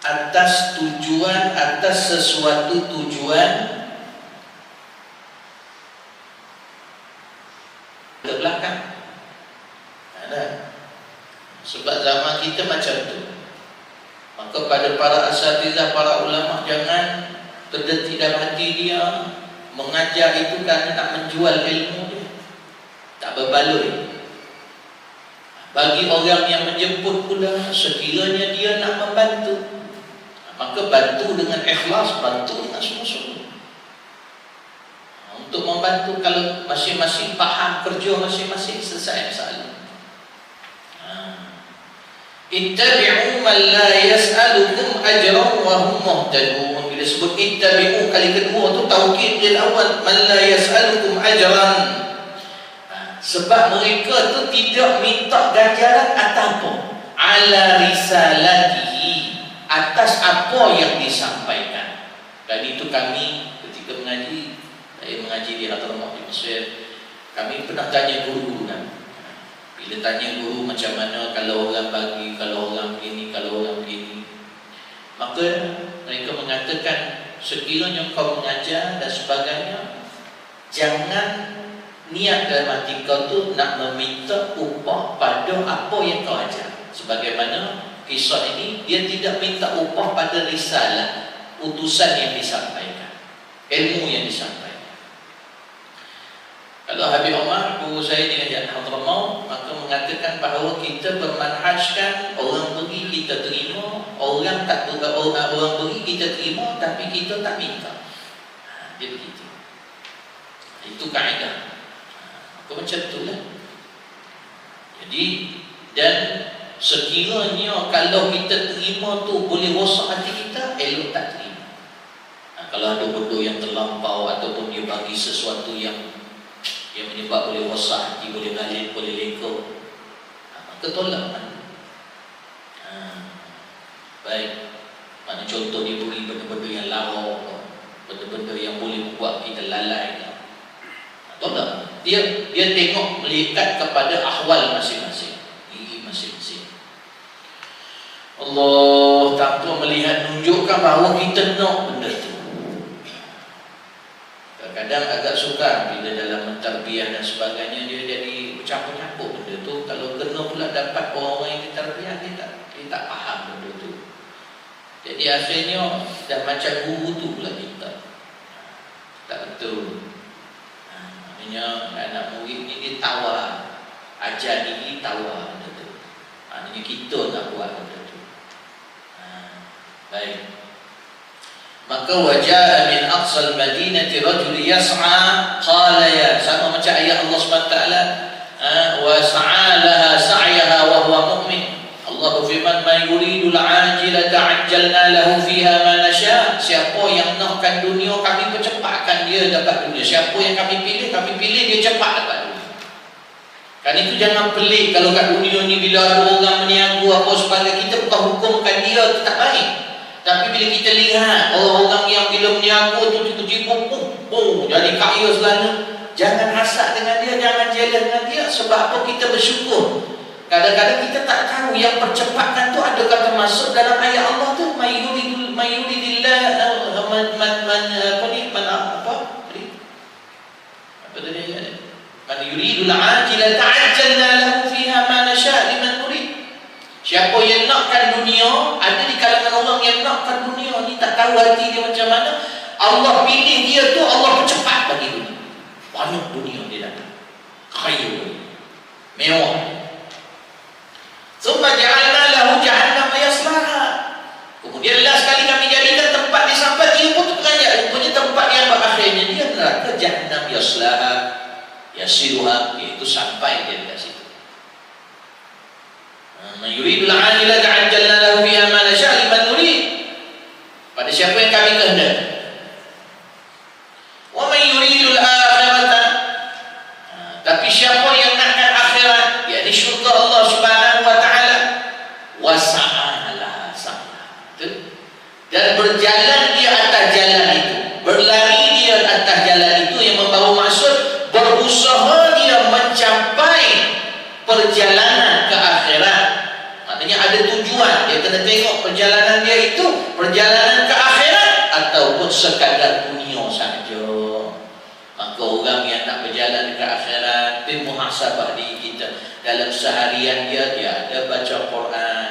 atas tujuan atas sesuatu tujuan. Ke belakang. Ada. Sebab zaman kita macam tu. Maka pada para asatizah para ulama jangan terdetik dalam hati dia. Mengajar itu kerana nak menjual ilmu dia. Tak berbaloi. Bagi orang yang menjemput pula sekiranya dia nak membantu maka bantu dengan ikhlas bantu dengan sungguh-sungguh. Untuk membantu kalau masing-masing faham kerja masing-masing selesai masalah. Ha. ittabi'u man la yas'alukum ajran wa hum muhtadun. Bila sebut ittabi'u kali kedua tu taukid dia awal. Man la yas'alukum ajran. Ha. sebab mereka tu tidak minta ganjaran atau apa ala risalatihi atas apa yang disampaikan. Dan itu kami ketika mengaji, saya mengaji di Hadramaut di Mesir, kami pernah tanya guru-guru kan. Bila tanya guru macam mana kalau orang bagi, kalau orang begini, kalau orang begini. Maka mereka mengatakan sekiranya kau mengajar dan sebagainya, jangan niat dalam hati kau tu nak meminta upah pada apa yang kau ajar. Sebagaimana kisah ini dia tidak minta upah pada risalah utusan yang disampaikan ilmu yang disampaikan. Kalau Habib Omar guru saya di Hajat Hadramaut maka mengatakan bahawa kita bermanhajkan orang pergi kita terima orang tak orang, orang pergi kita terima tapi kita tak minta. Ha, dia begitu. Itu kaedah. Ha, maka macam itulah jadi dan Sekiranya kalau kita terima tu boleh rosak hati kita, elok tak terima. Ha, kalau ada benda yang terlampau ataupun dia bagi sesuatu yang yang menyebab boleh rosak hati, boleh galit, boleh leka, ha, maka tolak kan? Ha, baik. Mana contoh dia beri benda-benda yang lara, benda-benda yang boleh membuat kita lalai. Ha, tolak. Dia dia tengok melihat kepada ahwal masing-masing. Allah tanpa melihat nunjukkan bahawa kita nak benda itu. Kadang-kadang agak suka bila dalam mentarbiah dan sebagainya dia jadi bercampur-campur benda itu. Kalau kena pula dapat orang-orang yang ditarbiah dia tak, dia tak faham benda itu. Jadi akhirnya dah macam guru tu pula kita. Tak betul. Maksudnya anak murid ni dia tawar. Ajar diri tawar. Maksudnya kita tak buat benda Baik. Maka wajah min aqsal madinati rajul yas'a qala ya sama macam ayat Allah SWT ha, wa sa'a laha sa'yaha wa huwa mu'min. Allah berfirman man yuridul ajilata ajjalna lahu fiha ma nasha. Siapa yang nakkan dunia kami percepatkan dia dapat dunia. Siapa yang kami pilih kami pilih dia cepat dapat kan itu jangan pelik kalau kat dunia ni bila ada orang meniaga apa sebagainya kita bukan hukumkan dia itu tak baik tapi bila kita lihat orang-orang yang bila menyaku tu tiba-tiba pum, pum, jadi kaya selalu jangan hasad dengan dia, jangan jealous dengan dia. Sebab apa? Kita bersyukur. Kadang-kadang kita tak tahu yang percepatkan tu ada kata masuk dalam ayat Allah tu. Mayuridul mayuridillah man man man apa ni? Man apa? Apa tadi? Man yuridul ajila ta'ajjalna lahu fiha ma nasha liman Siapa yang nakkan dunia Ada yang nakkan dunia Ni tak tahu hati dia macam mana. Allah pilih dia tu Allah percepat bagi dunia Banyak dunia dia datang Kaya. Mewah. Summa ja'alna lahu jahannam yaslaha Kemudian lah sekali kami jadikan tempat di sampai dia pun terperanjat Rupanya tempat yang berakhirnya dia neraka jahannam yaslaha Yasiruha Iaitu sampai dia di situ. Man yuridul ajila ta'ajjalna lahu fiha ma nasha liman nurid. Pada siapa yang kami kehendaki. Wa man yuridul akhirata. Tapi siapa yang nakkan akhirat, yakni syurga Allah Subhanahu wa taala, wasa'ala sa'ala. Dan berjalan di atas jalan itu, berlari di atas jalan itu yang membawa maksud berusaha dia mencapai perjalanan ke akhirat Artinya ada tujuan dia kena tengok perjalanan dia itu perjalanan ke sekadar dunia saja maka orang yang nak berjalan ke akhirat dia muhasabah diri kita. Dalam seharian dia dia ada baca Quran.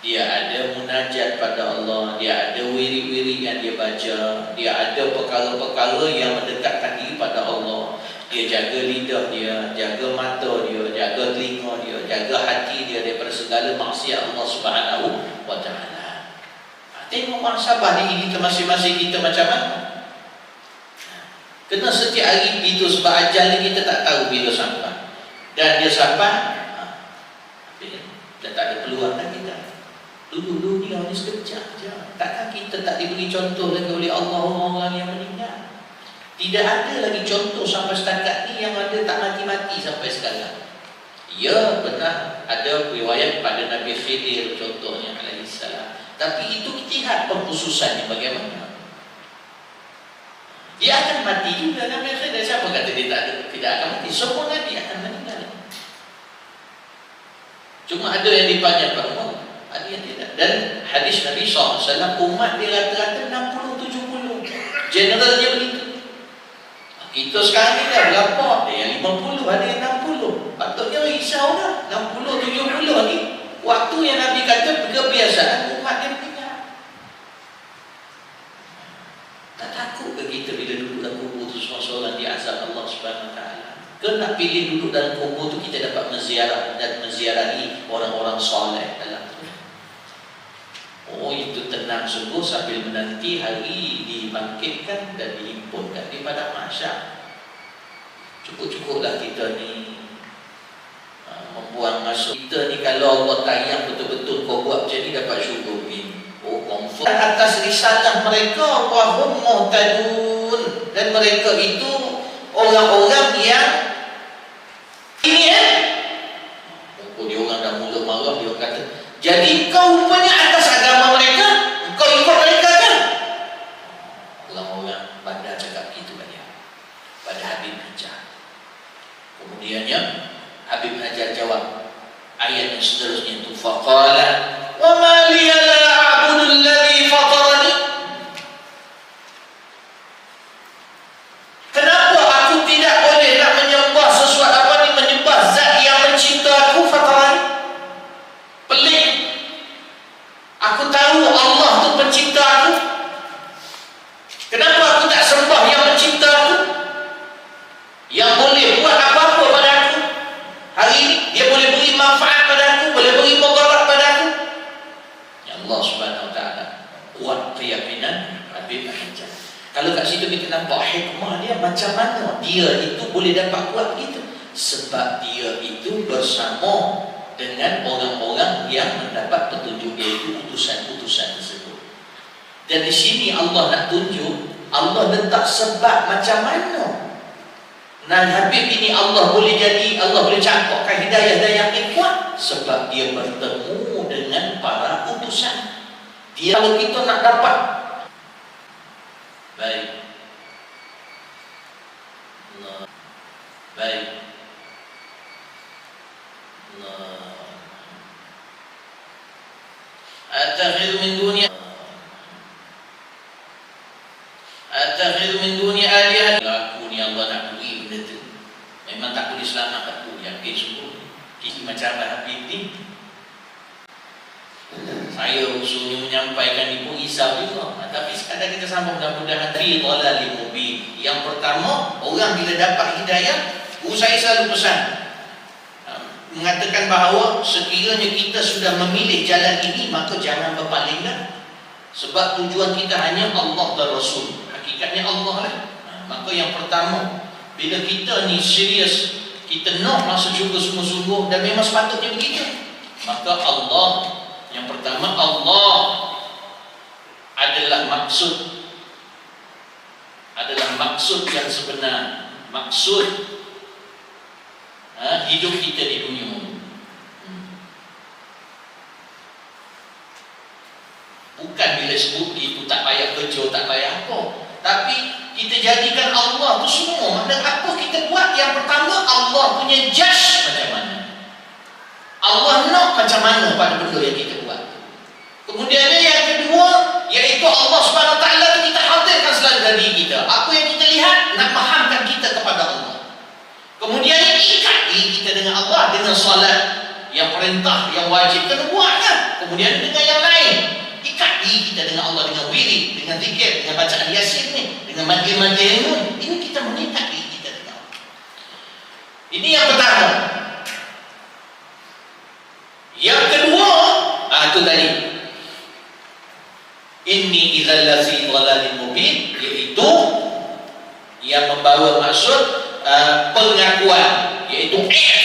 Dia ada munajat pada Allah. Dia ada wiri-wiri yang dia baca. Dia ada perkara-perkara yang mendekatkan diri pada Allah. Dia jaga lidah dia, jaga mata dia, jaga telinga dia, jaga hati dia daripada segala maksiat Allah Subhanahu taala. Ha, tengok muhasabah ni kita masing-masing kita macam mana? Kena setiap hari begitu sebab ajal kita tak tahu bila sampai. Dan dia sampai ha, dah tak ada peluang dah kita. Dulu dunia ni sekejap je. Takkan kita tak diberi contoh lagi oleh Allah orang-orang yang meninggal. Tidak ada lagi contoh sampai setakat ni yang ada tak mati-mati sampai sekarang. Ya, benar. Ada riwayat pada Nabi Khidir contohnya alaihissalam. Tapi itu lihat pengkhususannya bagaimana. Dia akan mati juga Nabi Khidir. Siapa kata dia tak, tidak akan mati? Semua Nabi akan meninggal. Cuma ada yang dipanjang Umar. Ada yang tidak. Dan hadis Nabi SAW, umat dia rata-rata 60-70. Generalnya begitu. Kita sekarang ni dah berapa? Ada yang 50, ada yang 60. Patutnya risau dah. 60, 70 ni. Waktu yang Nabi kata kebiasaan umat dia meninggal. Tak takut ke kita bila duduk dalam kubur tu seorang-seorang di azab Allah Subhanahu Nak pilih duduk dalam kubur tu kita dapat menziarah dan menziarahi orang-orang soleh dalam. Oh itu tenang sungguh sambil menanti hari dibangkitkan dan di himpunkan di padang mahsyar. Cukup-cukuplah kita ni uh, membuang masa. Kita ni kalau Allah tayang betul-betul kau buat macam ni dapat syukur ni. Oh confirm atas risalah mereka wahum muhtadun dan mereka itu orang-orang yang ini eh oh, dia orang dah mula marah dia kata jadi kau rupanya atas agama mereka kau ikut mereka kan orang-orang bandar cakap gitu kan ya pada Habib Hajar kemudiannya Habib Hajar jawab ayat yang seterusnya itu faqala wa ma liya la a'budu alladhi fatarani kenapa aku tidak boleh nak menyembah sesuatu apa ni menyembah zat yang mencipta aku fatarani pelik aku tahu Allah tu pencipta aku kenapa aku tak sembah yang mencipta aku yang boleh buat apa-apa pada aku hari ini dia boleh beri manfaat pada aku boleh beri mudarat pada aku ya Allah subhanahu wa ta'ala kuat keyakinan Habib Hajar kalau kat situ kita nampak hikmah dia macam mana dia itu boleh dapat kuat begitu. Sebab dia itu bersama dengan orang-orang yang mendapat petunjuk iaitu utusan-utusan tersebut. Dan di sini Allah nak tunjuk Allah letak sebab macam mana. Dan Habib ini Allah boleh jadi Allah boleh cangkokkan hidayah dan yakin kuat sebab dia bertemu dengan para utusan. Dia kalau kita nak dapat. Baik Allah Baik. Allah. Attakhidhu min duni Attakhidhu min duni alihah. Aku ni Allah nak beri benda tu. Memang tak boleh selamat aku yakin sungguh. Ini macam Abang Habib. Saya usulnya menyampaikan ibu risau juga. Ah, tapi sekadar kita sambung mudah-mudahan. Fi dhalalil mubin. Yang pertama, orang bila dapat hidayah, Guru saya selalu pesan mengatakan bahawa sekiranya kita sudah memilih jalan ini maka jangan berpalinglah. Sebab tujuan kita hanya Allah dan Rasul. Hakikatnya Allah lah. Maka yang pertama bila kita ni serius kita nak masuk syurga sungguh-sungguh dan memang sepatutnya begitu maka Allah yang pertama Allah adalah maksud. Adalah maksud yang sebenar. Maksud ha, hidup kita di dunia bukan bila sebut itu tak payah kerja tak payah apa tapi kita jadikan Allah tu semua mana apa kita buat yang pertama Allah punya judge macam mana Allah nak macam mana pada benda yang kita buat. Kemudian yang kedua, iaitu Allah Taala kita hadirkan selalu diri kita. Apa yang kita lihat nak fahamkan kita. Kemudian ikat diri kita dengan Allah dengan solat yang perintah yang wajib kena buatlah. Kemudian dengan yang lain ikat diri kita dengan Allah dengan wirid, dengan zikir, dengan bacaan yasin ni, dengan mandi-mandi ini kita mengikat diri kita dengan Allah. Ini yang pertama. Yang kedua, ah itu tadi. Ini idzal lazi dhalalin mubin iaitu yang membawa maksud uh, pengakuan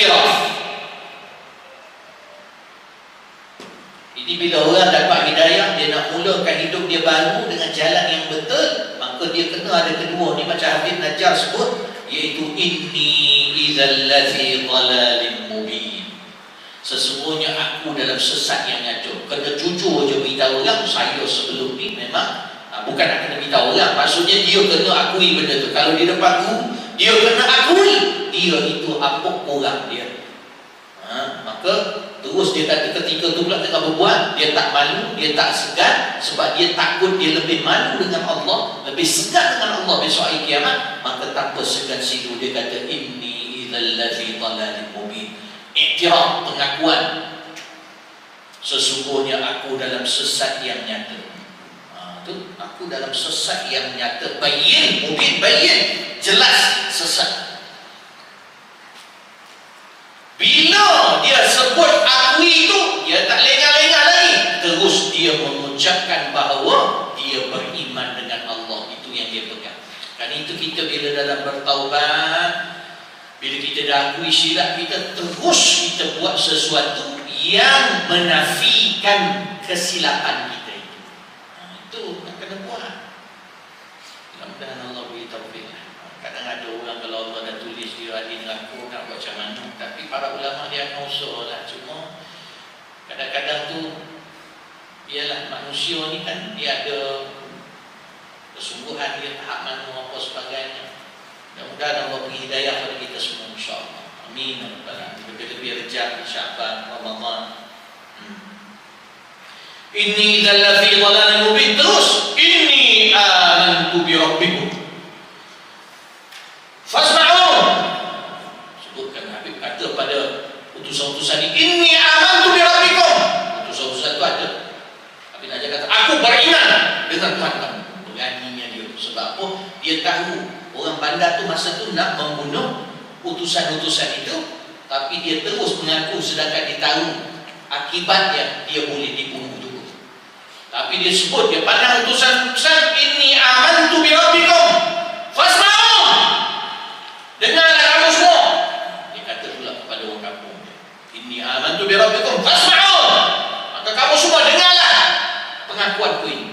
iktiraf. Ini bila orang dapat hidayah dia nak mulakan hidup dia baru dengan jalan yang betul, maka dia kena ada kedua. Ni macam Habib Najjar sebut iaitu inni idzal lazi dhalalin mubin. Sesungguhnya aku dalam sesat yang nyata Kena jujur je beritahu orang Saya sebelum ni memang ha, Bukan nak kena beritahu orang. Maksudnya dia kena akui benda tu. Kalau di depan tu Dia kena akui Dia itu apa orang dia. Ha, Maka Terus dia kata ketika tu pula tengah berbuat Dia tak malu Dia tak segan Sebab dia takut Dia lebih malu dengan Allah Lebih segan dengan Allah Besok hari kiamat Maka tanpa segan situ Dia kata Inni idhallazi talalim mubin. Iktiraf pengakuan. Sesungguhnya aku dalam sesat yang nyata. Ha, tu aku dalam sesat yang nyata. Bayin mungkin bayin. Jelas sesat bila dia sebut aku itu dia tak lengah-lengah lagi. Terus dia mengucapkan bahawa dia beriman dengan Allah. Itu yang dia pegang. Kan itu kita bila dalam bertaubat bila kita dah akui silap kita terus kita buat sesuatu yang menafikan kesilapan kita itu. Ha, itu yang kena buat. Mudah-mudahan Allah beri taufik. Kadang ada orang kalau Allah dah tulis dia adil dengan aku nak buat macam mana. Tapi para ulama dia akan usul lah. Cuma kadang-kadang tu ialah manusia ni kan dia ada kesungguhan dia tahap mana apa sebagainya. Mudah-mudahan Allah beri hidayah kepada kita semua insyaAllah. Amin. Lebih-lebih rejak Syaban, Ramadan. Hmm. Inni dhalla fi dhalalin mubin terus. Inni amantu bi rabbikum. Fasma'un. Sebutkan Habib kata pada utusan-utusan ini. Inni amantu bi rabbikum. Utusan-utusan itu ada. Habib Najah kata, aku beriman dengan Tuhan kamu. Beraninya dia. Sebab apa? Dia tahu orang bandar tu masa tu nak membunuh utusan-utusan itu tapi dia terus mengaku sedangkan dia tahu akibatnya dia boleh dibunuh juga tapi dia sebut dia pandang utusan-utusan ini aman tu birabbikum fasma'u. Dengarlah kamu semua. Dia kata pula kepada orang kampung ini aman tu birabbikum fasma'u. Maka kamu semua dengarlah pengakuan ku ini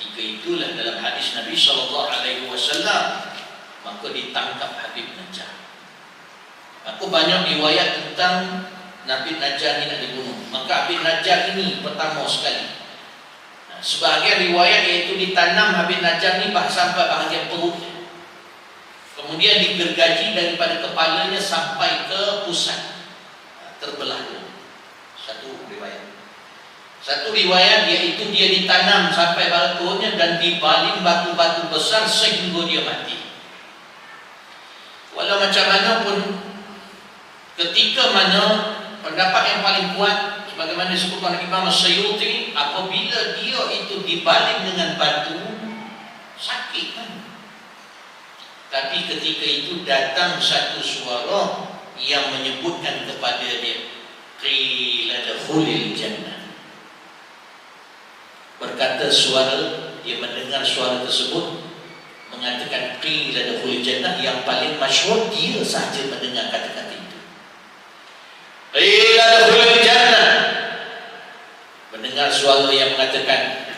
ketika itulah dalam hadis Nabi sallallahu alaihi wasallam maka ditangkap Habib Najjar. Aku banyak riwayat tentang Nabi Najjar ini nak dibunuh. Maka Habib Najjar ini pertama sekali. Sebahagian riwayat iaitu ditanam Habib Najjar ini sampai bahagian perutnya. Kemudian digergaji daripada kepalanya sampai ke pusat. Terbelah Satu riwayat. Satu riwayat iaitu dia ditanam sampai batunya dan dibaling batu-batu besar sehingga dia mati. Walau macam mana pun ketika mana pendapat yang paling kuat sebagaimana disebutkan Imam Sayyuti apabila dia itu dibaling dengan batu sakit kan. Tapi ketika itu datang satu suara yang menyebutkan kepada dia qila dakhulil jannah berkata suara dia mendengar suara tersebut mengatakan qila dakhul jannah yang paling masyhur dia saja mendengar kata-kata itu. Qila dakhul jannah mendengar suara yang mengatakan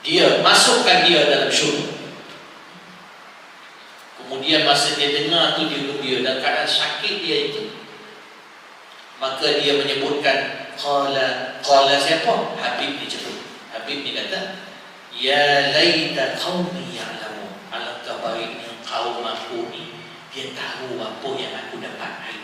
dia masukkan dia dalam syurga. Kemudian masa dia dengar tu dia dia dan keadaan sakit dia itu. Maka dia menyebutkan qala qala siapa? Habib dijemput Habib ni kata Ya laita qawmi ya'lamu Alangkah baiknya kaum aku ni dia tahu apa yang aku dapat hari.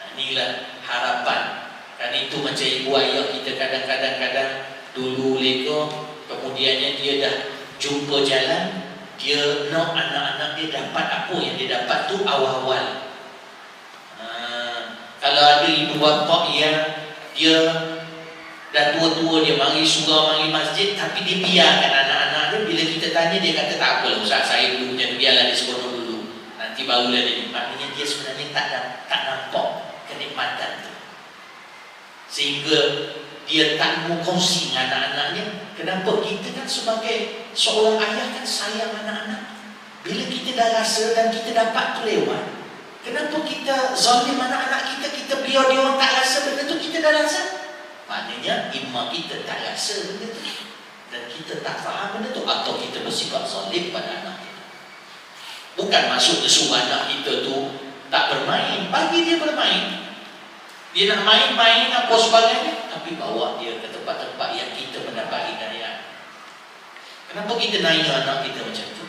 Nah, inilah harapan. Kan itu macam ibu ayah kita kadang-kadang kadang dulu lego kemudiannya dia dah jumpa jalan dia nak anak-anak dia dapat apa yang dia dapat tu awal-awal. Ha, kalau ada ibu bapa yang dia dah tua-tua dia mari surau mari masjid tapi dia biarkan anak-anak dia. Bila kita tanya dia kata tak apa ustaz saya dulu jadi biarlah di sekolah dulu. Nanti barulah dia maknanya dia sebenarnya tak tak nampak kenikmatan tu. Sehingga dia tak mau kongsi dengan anak-anaknya. Kenapa? Kita kan sebagai seorang ayah kan sayang anak-anak. Bila kita dah rasa dan kita dapat tu lewat kenapa kita zalim anak-anak kita? Kita biar dia orang tak rasa benda tu kita dah rasa maknanya imam kita tak rasa benda tu. Dan kita tak faham benda tu. Atau kita bersifat zalim pada anak kita. Bukan masuk ke suruh anak kita tu tak bermain. Bagi dia bermain. Dia nak main-main apa sebagainya Tapi bawa dia ke tempat-tempat yang kita mendapat hidayah. Kenapa kita naik anak kita macam tu?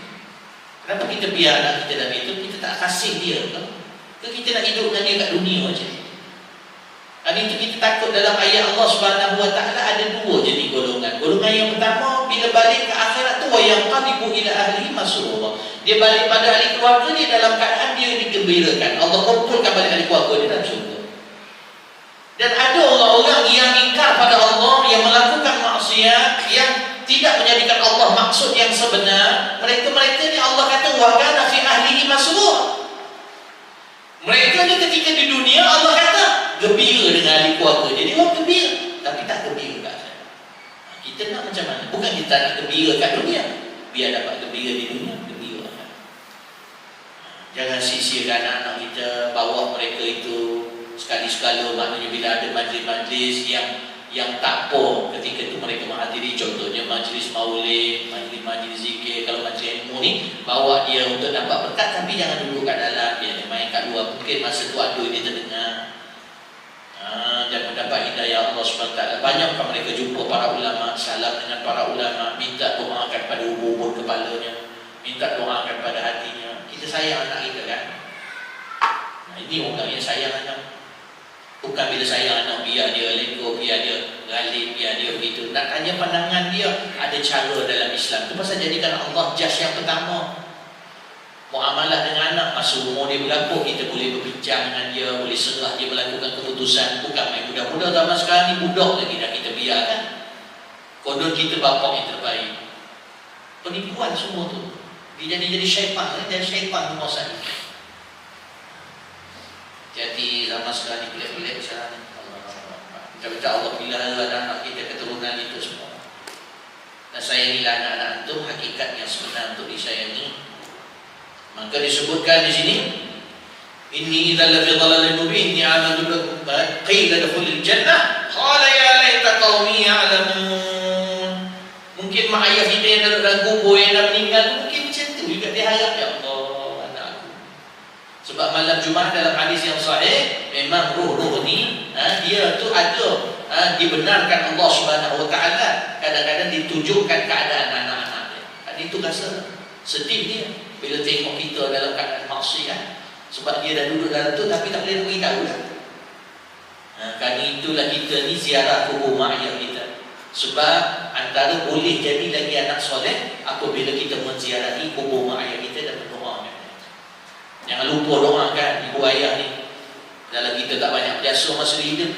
Kenapa kita biar anak kita dalam itu? Kita tak kasih dia ke? Ke kita nak hidup dengan dia kat dunia macam Dan itu kita takut dalam ayat Allah Subhanahu Wa Taala ada dua jadi golongan. Golongan yang pertama bila balik ke akhirat tu yang qalibu ila ahli masrur. Dia balik pada ahli keluarga dia dalam keadaan dia digembirakan. Allah kumpulkan balik ahli keluarga dia dalam syurga. Dan ada orang-orang yang ingkar pada Allah yang melakukan maksiat yang tidak menjadikan Allah maksud yang sebenar. Mereka-mereka ni Allah kata wa kana fi ahlihi masrur. Mereka ni ketika di dunia Allah kata gembira dengan ahli keluarga. Jadi orang gembira tapi tak gembira kat saya. Kita nak macam mana? Bukan kita nak gembira kat dunia. Biar dapat gembira di dunia, gembira. Jangan sia-siakan anak-anak kita bawa mereka itu sekali-sekala maknanya bila ada majlis-majlis yang yang tak apa ketika itu mereka menghadiri contohnya majlis maulid, majlis-majlis zikir kalau majlis ilmu ni bawa dia untuk dapat berkat tapi jangan duduk kat dalam dia main kat luar mungkin masa tu ada dia terdengar ha, dan mendapat hidayah Allah SWT banyakkah mereka jumpa para ulama salam dengan para ulama minta doakan pada ubur-ubur kepalanya minta doakan pada hatinya kita sayang anak kita kan nah, ini orang yang sayang anak Bukan bila saya anak biar dia leko, biar dia galip, biar dia begitu. Nak tanya pandangan dia, ada cara dalam Islam. Itu pasal jadikan Allah jas yang pertama. Muamalah dengan anak, masa umur dia berapa, kita boleh berbincang dengan dia, boleh serah dia melakukan keputusan. Bukan main budak-budak zaman sekarang ni, budak lagi dah kita biarkan. Kodon kita bapak yang terbaik. Penipuan semua tu. Dia jadi-jadi syaitan, dia syaitan rumah saya. Jadi zaman sekarang ni sekarang ni. Kita Allah bila ada anak kita keturunan itu semua. Dan saya inilah anak-anak itu hakikat yang sebenar untuk disayangi. Maka disebutkan di sini Inni idza la fi dhalalin mubin ni amantu bikum qila dukhulil jannah. Qala ya laita qaumi ya'lamun. Mungkin mak ayah kita yang dalam kubur yang dah meninggal mungkin macam tu juga dia harap ya sebab malam Jumaat dalam hadis yang sahih memang roh-roh ni ha, dia tu ada ha, dibenarkan Allah Subhanahu Taala. Kadang-kadang ditunjukkan keadaan anak-anak dia. Ha, itu rasa sedih dia bila tengok kita dalam keadaan maksiat sebab dia dah duduk dalam tu tapi tak boleh beritahu lah. Ha, kerana itulah kita ni ziarah kubur ayah kita. Sebab antara boleh jadi lagi anak soleh apabila kita menziarahi kubur ayah kita dan Jangan lupa doakan ibu ayah ni. Dalam kita tak banyak biasa masa hidup.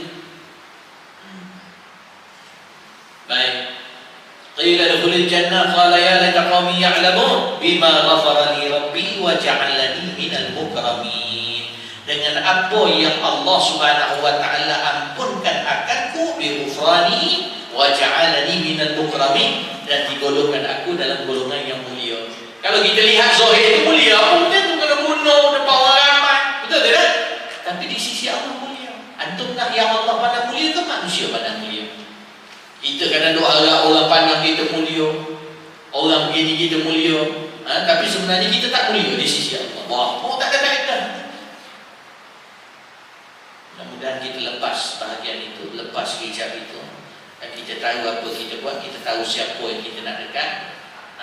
Baik. Qila dukhulil jannah qala ya laita qaumi ya'lamun bima ghafara li rabbi wa ja'alani minal mukramin. Dengan apa yang Allah Subhanahu wa taala ampunkan akanku ghufrani wa ja'alani minal mukramin dan digolongkan aku dalam golongan yang mulia. Kalau kita lihat zahir itu mulia, apa bunuh depan orang ramai. Betul tak? Tapi di sisi Allah mulia. Antum nak yang Allah pandang mulia ke manusia pandang mulia? Kita kadang doa Allah, orang pandang kita mulia. Orang begini kita mulia. Ha? Tapi sebenarnya kita tak mulia di sisi Allah. Wah, oh, tak ada kaitan. Mudah-mudahan kita lepas bahagian itu, lepas hijab itu. Dan kita tahu apa kita buat, kita tahu siapa yang kita nak dekat.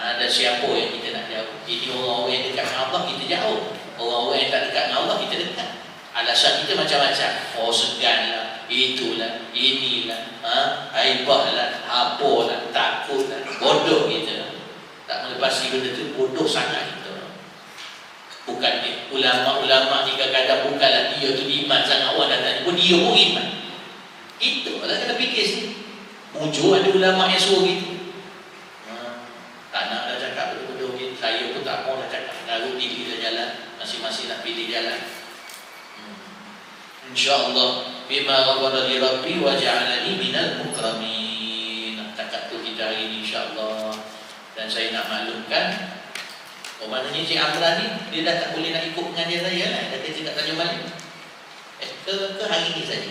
Ha? Dan siapa yang kita nak jauh Jadi orang-orang yang dekat dengan Allah kita jauh Orang-orang yang tak dekat dengan Allah kita dekat Alasan kita macam-macam Oh segan lah Itulah Inilah ha? Haibah lah Apalah Takut lah Bodoh kita. Tak melepasi benda tu Bodoh sangat kita. Bukan dia. Ulama-ulama ni kadang-kadang Bukanlah dia tu iman sangat. Orang datang pun dia pun iman. Itu lah kena fikir sini. Mujur ada ulama yang suruh gitu. Ha, Tak nak dah cakap betul-betul gitu. Saya pun tak mau dah cakap. Lalu pilih dah jalan. Masing-masing nak pilih jalan. Hmm. InsyaAllah Bima ghafara li Rabbi wa ja'alani minal mukramin. Cakap tu kita hari ini insyaAllah. Dan saya nak maklumkan Oh maknanya Cik Amran ni Dia dah tak boleh nak ikut pengajian saya lah. Dia kata tanya balik. Eh ke, ke hari ini saja